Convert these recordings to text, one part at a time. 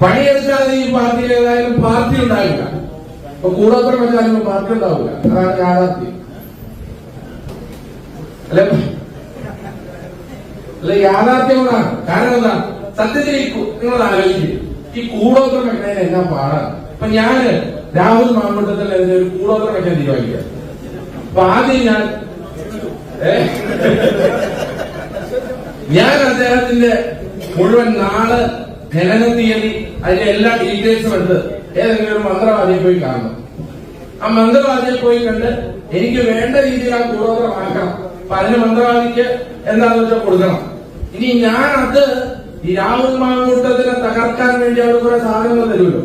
പണിയെടുക്കാതെ ഈ പാർട്ടിയിൽ ഏതായാലും പാർട്ടി ഉണ്ടാവില്ല. അപ്പൊ കൂടോത്രം വെച്ചാലും പാർട്ടി ഉണ്ടാവില്ല. അതാണ് യാഥാർത്ഥ്യം. അല്ലെ? അല്ല യാഥാർത്ഥ്യങ്ങളാണ് കാരണം എന്താ? സത്യത്തിൽ നിങ്ങൾ ആലോചിക്കും. ഈ കൂടോത്രം വെക്കുന്നതിന് എന്നാ പാടാണ് അപ്പൊ ഞാൻ രാഹുൽ മാമ്പട്ടത്തിൽ ഒരു കൂടോത്രം വെക്കാൻ തീരുമാനിക്കുക അപ്പൊ ആദ്യം ഞാൻ? ഞാൻ അദ്ദേഹത്തിന്റെ മുഴുവൻ നാൾ ജനന തീയതി അതിന്റെ എല്ലാ ഡീറ്റെയിൽസും എടുത്ത് ഏതെങ്കിലും ഒരു മന്ത്രവാദിയെ പോയി കാണണം. ആ മന്ത്രവാദിയെ പോയി കണ്ട് എനിക്ക് വേണ്ട രീതിയിൽ ആ കൂടോത്രമാക്കണം അപ്പൊ അതിന് മന്ത്രവാദിക്ക് എന്താണെന്ന് വെച്ചാൽ കൊടുക്കണം. ഇനി ഞാൻ അത് ഈ രാഹുൽ മാങ്കൂട്ടത്തിനെ തകർക്കാൻ വേണ്ടി അവർ കുറെ സാധനങ്ങൾ തരുമല്ലോ.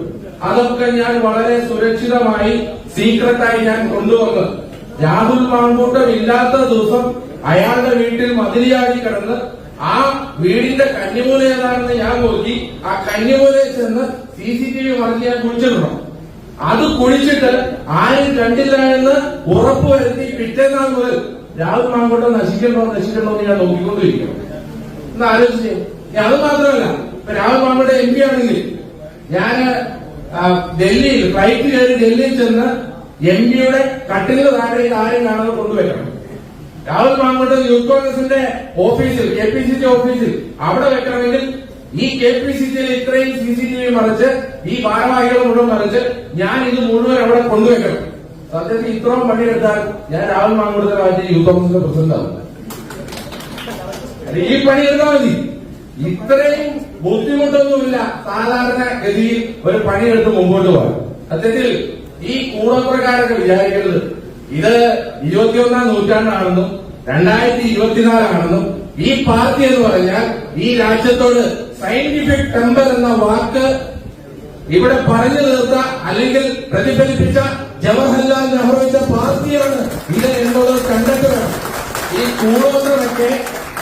അതൊക്കെ ഞാൻ വളരെ സുരക്ഷിതമായി സീക്രട്ടായി ഞാൻ കൊണ്ടുവന്ന് രാഹുൽ മാങ്കൂട്ടം ഇല്ലാത്ത ദിവസം അയാളുടെ വീട്ടിൽ മതിലിയാടി കിടന്ന് ആ വീടിന്റെ കന്നിമൂല ഏതാണെന്ന് ഞാൻ നോക്കി. ആ കന്നിമൂലയിൽ ചെന്ന് സി സി ടി വി മറിച്ച് ഞാൻ കുഴിച്ചിടണം അത് കുഴിച്ചിട്ട് ആരും കണ്ടില്ല എന്ന് ഉറപ്പുവരുത്തി പിറ്റേന്നാൾ മുതൽ രാഹുൽ മാങ്കോട്ടെ നശിക്കണോ നശിക്കണോ എന്ന് ഞാൻ നോക്കിക്കൊണ്ടിരിക്കണം എന്ന് ആലോചിച്ച് അത് മാത്രമല്ല ഇപ്പൊ രാഹുൽ മാങ്കോട്ടെ എം പി ആണെങ്കിൽ ഞാൻ ഡൽഹിയിൽ ഫ്ലൈറ്റ് കയറി ഡൽഹിയിൽ ചെന്ന് എം പിയുടെ കട്ടിലിന് താഴെ ആരും കാണാതെ കൊണ്ടുവയ്ക്കണം രാഹുൽ മാങ്കോട്ടെ യൂത്ത് കോൺഗ്രസിന്റെ ഓഫീസിൽ കെ പി സി സി ഓഫീസിൽ അവിടെ വെക്കണമെങ്കിൽ ഈ കെ പി സി സിയിൽ ഇത്രയും സി സി ടി വി മറിച്ച് ഈ ഭാരവാഹികൾ മുഴുവൻ മറിച്ച് ഞാൻ ഇത് മുഴുവൻ അവിടെ കൊണ്ടുവയ്ക്കണം. സത്യത്തിൽ ഇത്രയും പണിയെടുത്താൽ ഞാൻ രാഹുൽ മാങ്കോട്ടത്തെ രാജ്യം യൂത്ത് കോൺഗ്രസിന്റെ പ്രസിഡന്റ് ഈ പണി എടുത്താൽ മതി. ഇത്രയും ബുദ്ധിമുട്ടൊന്നുമില്ല. സാധാരണ ഗതിയിൽ ഒരു പണിയെടുത്ത് മുമ്പോട്ട് പോകാൻ. സത്യത്തിൽ ഈ കൂടപ്രകാരങ്ങൾ വിചാരിക്കരുത്. ഇത് ഇരുപത്തിയൊന്നാം നൂറ്റാണ്ടാണെന്നും രണ്ടായിരത്തി ഇരുപത്തിനാലാണെന്നും ഈ പാർട്ടി എന്ന് പറഞ്ഞാൽ ഈ രാജ്യത്തോട് സയന്റിഫിക് ടെമ്പർ എന്ന വാക്ക് ഇവിടെ പറഞ്ഞു തീർത്ത അല്ലെങ്കിൽ പ്രതിഫലിപ്പിച്ച ജവഹർലാൽ നെഹ്റുവിന്റെ പാർട്ടിയാണ് ഇത് എന്നുള്ളത് കണ്ടെത്തുക. ഈ കൂടോത്രമൊക്കെ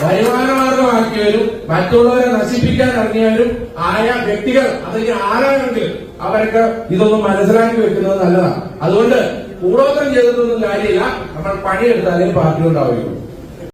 വരുമാനമാർഗമാക്കിയവരും മറ്റുള്ളവരെ നശിപ്പിക്കാൻ ഇറങ്ങിയവരും ആയ വ്യക്തികൾ അതെങ്കിൽ ആരാണെങ്കിൽ അവരൊക്കെ ഇതൊന്നും മനസ്സിലാക്കി വെക്കുന്നത് നല്ലതാണ്. അതുകൊണ്ട് കൂടോത്രം ചെയ്തിട്ടൊന്നും കാര്യമില്ല. നമ്മൾ പണിയെടുത്താലേ പാർട്ടി ഉണ്ടാവുകയുള്ളൂ.